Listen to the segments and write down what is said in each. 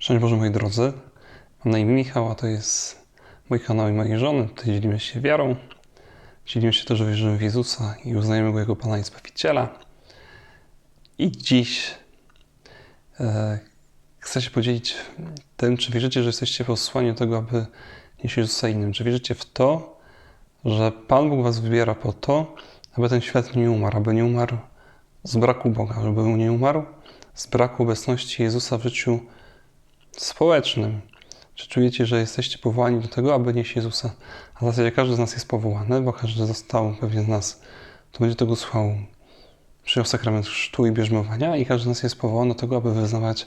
Szczęść Boże moi drodzy, mam na imię Michał, a to jest mój kanał i mojej żony. Tutaj dzielimy się wiarą, dzielimy się też, wierzymy w Jezusa i uznajemy Go jako Pana i Zbawiciela. I dziś e, chcę się podzielić tym, czy wierzycie, że jesteście posłani do tego, aby nieść Jezusa innym. Czy wierzycie w to, że Pan Bóg was wybiera po to, aby ten świat nie umarł, aby nie umarł z braku Boga, żeby nie umarł z braku obecności Jezusa w życiu społecznym. Czy czujecie, że jesteście powołani do tego, aby nieść Jezusa? A w zasadzie każdy z nas jest powołany, bo każdy został pewnie z nas, to będzie tego słuchał, przyjął sakrament chrztu i bierzmowania i każdy z nas jest powołany do tego, aby wyznawać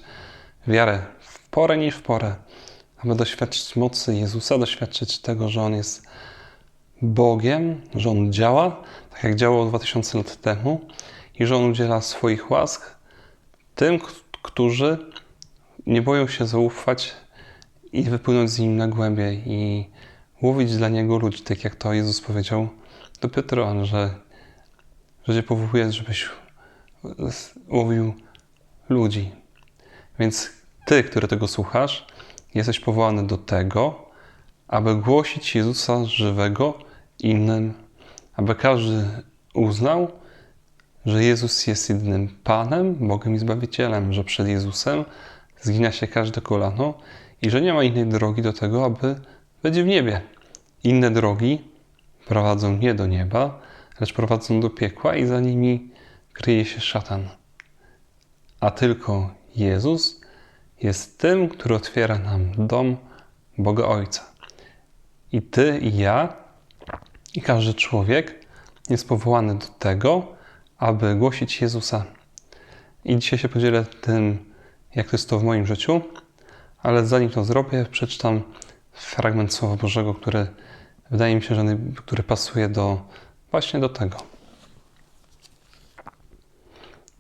wiarę w porę, nie w porę, aby doświadczyć mocy Jezusa, doświadczyć tego, że On jest Bogiem, że On działa, tak jak działał 2000 lat temu i że On udziela swoich łask tym, którzy nie boją się zaufać i wypłynąć z nim na głębiej i łowić dla niego ludzi, tak jak to Jezus powiedział do Piotra, że, że cię powołuje, żebyś łowił ludzi. Więc ty, który tego słuchasz, jesteś powołany do tego, aby głosić Jezusa żywego innym, aby każdy uznał, że Jezus jest jedynym Panem, Bogiem i Zbawicielem, że przed Jezusem zgina się każde kolano i że nie ma innej drogi do tego, aby być w niebie. Inne drogi prowadzą nie do nieba, lecz prowadzą do piekła i za nimi kryje się szatan. A tylko Jezus jest tym, który otwiera nam dom Boga Ojca. I ty i ja, i każdy człowiek jest powołany do tego, aby głosić Jezusa. I dzisiaj się podzielę tym, jak jest to w moim życiu, ale zanim to zrobię, przeczytam fragment Słowa Bożego, który wydaje mi się, że który pasuje do właśnie do tego.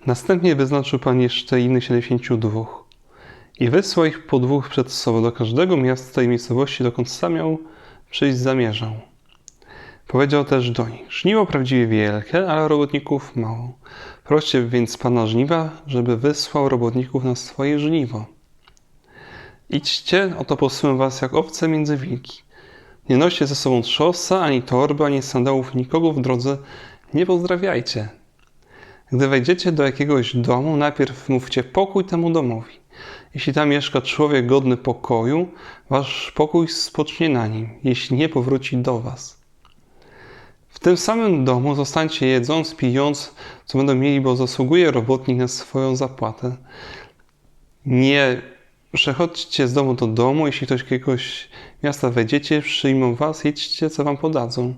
Następnie wyznaczył Pan jeszcze innych 72 i wysłał ich po dwóch przed sobą do każdego miasta i miejscowości, dokąd sam miał przyjść zamierzał. Powiedział też do nich: Żniwo prawdziwie wielkie, ale robotników mało. Proście więc Pana żniwa, żeby wysłał robotników na swoje żniwo. Idźcie, oto posyłam was jak owce między wilki. Nie noście ze sobą trzosa, ani torby, ani sandałów, nikogo w drodze nie pozdrawiajcie. Gdy wejdziecie do jakiegoś domu, najpierw mówcie pokój temu domowi. Jeśli tam mieszka człowiek godny pokoju, wasz pokój spocznie na nim, jeśli nie powróci do was. W tym samym domu zostańcie jedząc, pijąc, co będą mieli, bo zasługuje robotnik na swoją zapłatę. Nie przechodźcie z domu do domu, jeśli ktoś jakiegoś miasta wejdziecie, przyjmą was, jedźcie, co wam podadzą.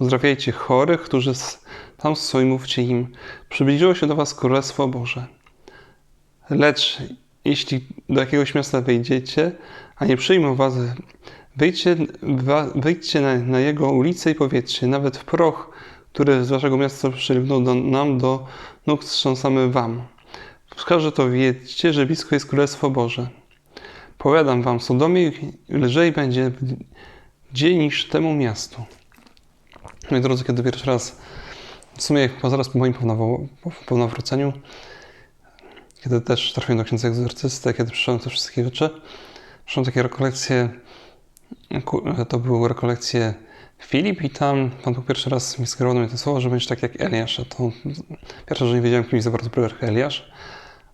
Uzdrawiajcie chorych, którzy tam są i mówcie im, przybliżyło się do was Królestwo Boże. Lecz jeśli do jakiegoś miasta wejdziecie, a nie przyjmą was, Wyjdźcie, wyjdźcie na, na, jego ulicę i powiedzcie, nawet w proch, który z waszego miasta przylgnął do, nam do nóg, strząsamy wam. Wskaże to wiedzcie, że blisko jest Królestwo Boże. Powiadam wam, Sodomie lżej będzie dzień niż temu miastu. Moi drodzy, kiedy pierwszy raz, w sumie zaraz po moim ponowróceniu, kiedy też trafiłem do księdza egzorcysty, kiedy przyszedłem te wszystkie rzeczy, przyszedłem takie rekolekcje to były rekolekcje Filip i tam Pan Bóg pierwszy raz mi skierował to słowo, że będziesz tak jak Eliasz. A to pierwsze, że nie wiedziałem, kim jest za bardzo jak Eliasz,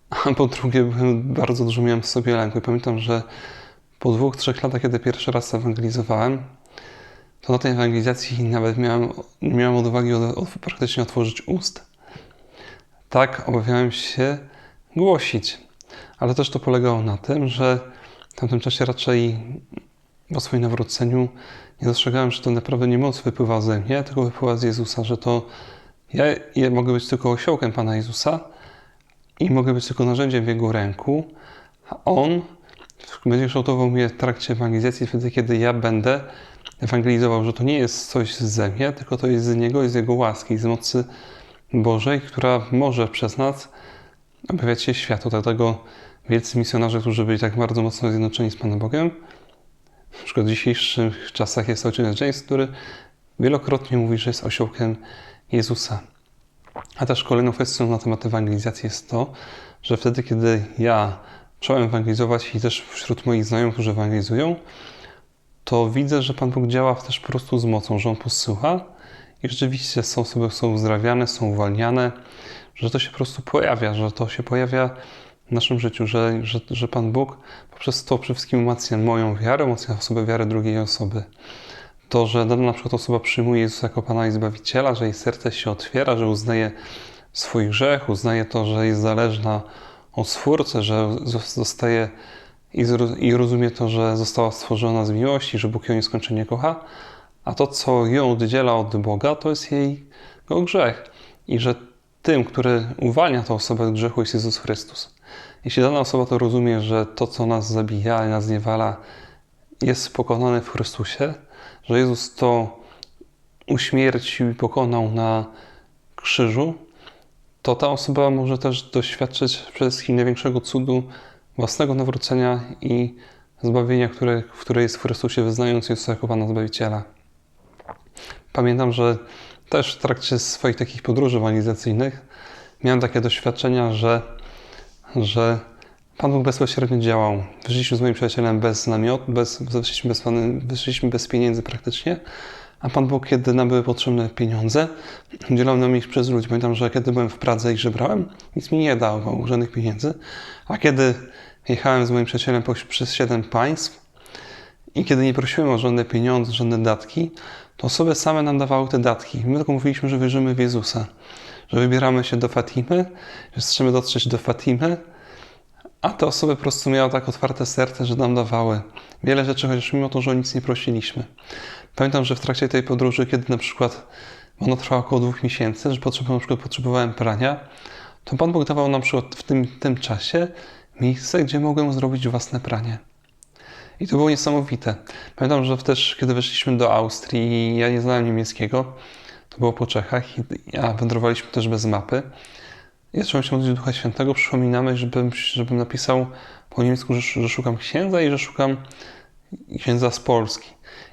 a po drugie bardzo dużo miałem w sobie lęku. I pamiętam, że po dwóch, trzech latach, kiedy pierwszy raz ewangelizowałem, to na tej ewangelizacji nawet miałem, nie miałem odwagi od, od, praktycznie otworzyć ust. Tak obawiałem się głosić. Ale też to polegało na tym, że w tamtym czasie raczej po swoim nawróceniu nie dostrzegałem, że to naprawdę nie moc wypływa ze mnie, tylko wypływa z Jezusa, że to ja, mogę być tylko osiołkiem Pana Jezusa i mogę być tylko narzędziem w Jego ręku, a On będzie kształtował mnie w trakcie ewangelizacji wtedy, kiedy ja będę ewangelizował, że to nie jest coś ze mnie, tylko to jest z Niego i z Jego łaski, z mocy Bożej, która może przez nas objawiać się światu. Dlatego wielcy misjonarze, którzy byli tak bardzo mocno zjednoczeni z Panem Bogiem, na przykład w dzisiejszych czasach jest ojciec James, który wielokrotnie mówi, że jest osiołkiem Jezusa. A też kolejną kwestią na temat ewangelizacji jest to, że wtedy, kiedy ja zacząłem ewangelizować i też wśród moich znajomych, którzy ewangelizują, to widzę, że Pan Bóg działa też po prostu z mocą, że On posyła i rzeczywiście są osoby są uzdrawiane, są uwalniane, że to się po prostu pojawia, że to się pojawia w naszym życiu, że, że, że Pan Bóg poprzez to przede wszystkim umacnia moją wiarę, umacnia osobę wiarę drugiej osoby. To, że dana na przykład osoba przyjmuje Jezusa jako Pana i Zbawiciela, że jej serce się otwiera, że uznaje swój grzech, uznaje to, że jest zależna od Stwórcy, że zostaje i rozumie to, że została stworzona z miłości, że Bóg ją nieskończenie kocha, a to, co ją oddziela od Boga, to jest jej grzech. I że tym, który uwalnia tę osobę od grzechu, jest Jezus Chrystus. Jeśli dana osoba to rozumie, że to, co nas zabija i nas niewala, jest pokonane w Chrystusie, że Jezus to uśmiercił i pokonał na krzyżu, to ta osoba może też doświadczyć przede wszystkim największego cudu własnego nawrócenia i zbawienia, które, które jest w Chrystusie, wyznając Jezusa jako Pana Zbawiciela. Pamiętam, że też w trakcie swoich takich podróży ewangelizacyjnych miałem takie doświadczenia, że, że Pan Bóg bezpośrednio działał. Wyszliśmy z moim przyjacielem bez namiot, bez, wyszliśmy, bez, wyszliśmy bez pieniędzy praktycznie, a Pan Bóg, kiedy nam były potrzebne pieniądze, udzielał nam ich przez ludzi. Pamiętam, że kiedy byłem w Pradze i żebrałem, nic mi nie dawał, żadnych pieniędzy. A kiedy jechałem z moim przyjacielem przez siedem państw i kiedy nie prosiłem o żadne pieniądze, żadne datki, to osoby same nam dawały te datki. My tylko mówiliśmy, że wierzymy w Jezusa, że wybieramy się do Fatimy, że chcemy dotrzeć do Fatimy, a te osoby po prostu miały tak otwarte serce, że nam dawały wiele rzeczy, chociaż mimo to, że o nic nie prosiliśmy. Pamiętam, że w trakcie tej podróży, kiedy na przykład ona trwała około dwóch miesięcy, że potrzebowałem, na przykład potrzebowałem prania, to Pan Bóg dawał nam przykład w tym, tym czasie miejsce, gdzie mogłem zrobić własne pranie. I to było niesamowite. Pamiętam, że też kiedy weszliśmy do Austrii ja nie znałem niemieckiego, to było po Czechach ja wędrowaliśmy też bez mapy. I zacząłem się modlić Ducha Świętego, przypominamy, żebym, żebym napisał po niemiecku, że, że szukam księdza i że szukam księdza z Polski.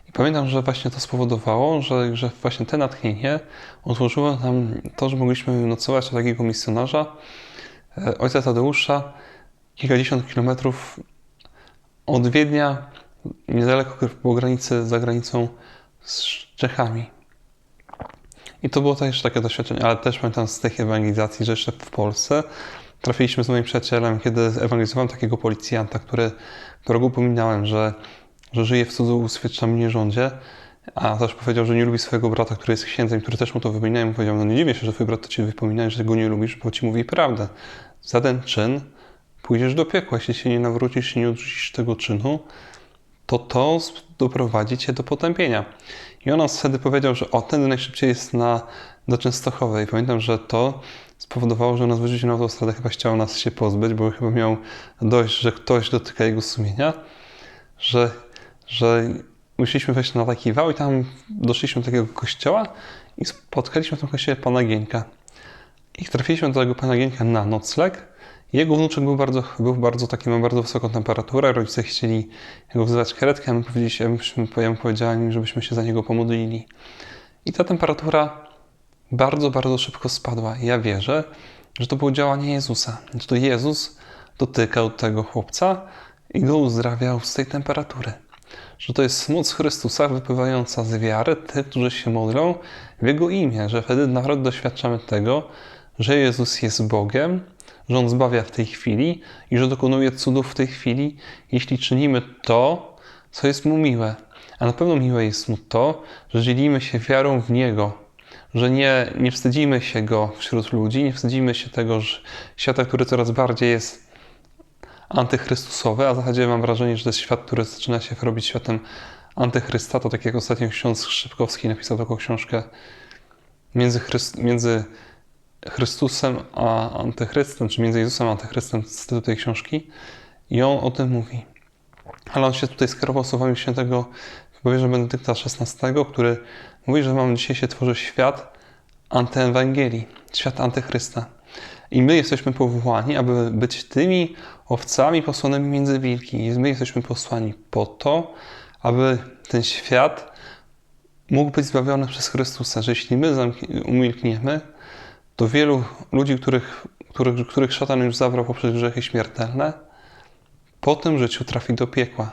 I pamiętam, że właśnie to spowodowało, że, że właśnie te natchnienie otworzyło nam to, że mogliśmy nocować u takiego misjonarza, e, ojca Tadeusza, kilkadziesiąt kilometrów od Wiednia, niedaleko po granicy, za granicą z Czechami. I to było też takie doświadczenie, ale też pamiętam z tych ewangelizacji, że jeszcze w Polsce trafiliśmy z moim przyjacielem, kiedy ewangelizowałem takiego policjanta, który, którego upominałem, że, że żyje w cudzołóstwie rządzie, a też powiedział, że nie lubi swojego brata, który jest księdzem, który też mu to wypominał. I powiedział, no nie dziwię się, że twój brat to ci wypomina, że go nie lubisz, bo ci mówi prawdę. Za ten czyn pójdziesz do piekła. Jeśli się nie nawrócisz i nie odrzucisz tego czynu, to to doprowadzi cię do potępienia. I on wtedy powiedział, że o, ten najszybciej jest na, do Częstochowej. I pamiętam, że to spowodowało, że nas wyrzucił na autostradę, chyba chciał nas się pozbyć, bo chyba miał dość, że ktoś dotyka jego sumienia, że, że musieliśmy wejść na taki wał i tam doszliśmy do takiego kościoła i spotkaliśmy w tym kościele pana Gieńka. I trafiliśmy do tego pana Gieńka na nocleg jego wnuczek był bardzo, był bardzo taki, miał bardzo wysoką temperaturę. Rodzice chcieli go wzywać karetkę, a my powiedzieliśmy, ja powiedziałem, żebyśmy się za niego pomodlili. I ta temperatura bardzo, bardzo szybko spadła. I ja wierzę, że to było działanie Jezusa. Że to Jezus dotykał tego chłopca i go uzdrawiał z tej temperatury. Że to jest moc Chrystusa wypływająca z wiary tych, którzy się modlą w Jego imię. Że wtedy nawet doświadczamy tego, że Jezus jest Bogiem, że On zbawia w tej chwili i że dokonuje cudów w tej chwili, jeśli czynimy to, co jest Mu miłe. A na pewno miłe jest Mu to, że dzielimy się wiarą w Niego, że nie, nie wstydzimy się Go wśród ludzi, nie wstydzimy się tego że świata, który coraz bardziej jest antychrystusowy, a w zasadzie mam wrażenie, że to jest świat, który zaczyna się robić światem antychrysta. To tak jak ostatnio ksiądz Szybkowski napisał taką książkę między, Chryst między Chrystusem a Antychrystem, czy między Jezusem a Antychrystem z tytułu tej książki i on o tym mówi. Ale on się tutaj skierował słowami świętego Wybowierza Benedykta XVI, który mówi, że mamy dzisiaj się tworzy świat antyewangelii, świat antychrysta. I my jesteśmy powołani, aby być tymi owcami posłanymi między wilki. I my jesteśmy posłani po to, aby ten świat mógł być zbawiony przez Chrystusa. Że jeśli my umilkniemy, to wielu ludzi, których, których, których szatan już zabrał poprzez grzechy śmiertelne, po tym życiu trafi do piekła.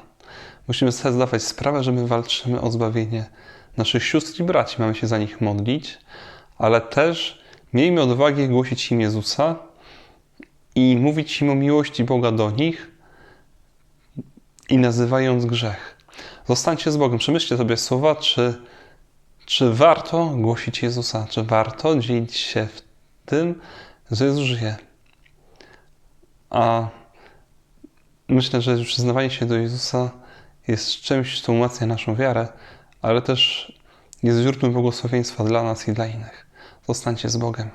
Musimy sobie zdawać sprawę, że my walczymy o zbawienie naszych sióstr i braci. Mamy się za nich modlić, ale też miejmy odwagę głosić im Jezusa i mówić im o miłości Boga do nich i nazywając grzech. Zostańcie z Bogiem. Przemyślcie sobie słowa, czy, czy warto głosić Jezusa, czy warto dzielić się w tym, że Jezus żyje. A myślę, że przyznawanie się do Jezusa jest czymś, co umacnia naszą wiarę, ale też jest źródłem błogosławieństwa dla nas i dla innych. Zostańcie z Bogiem.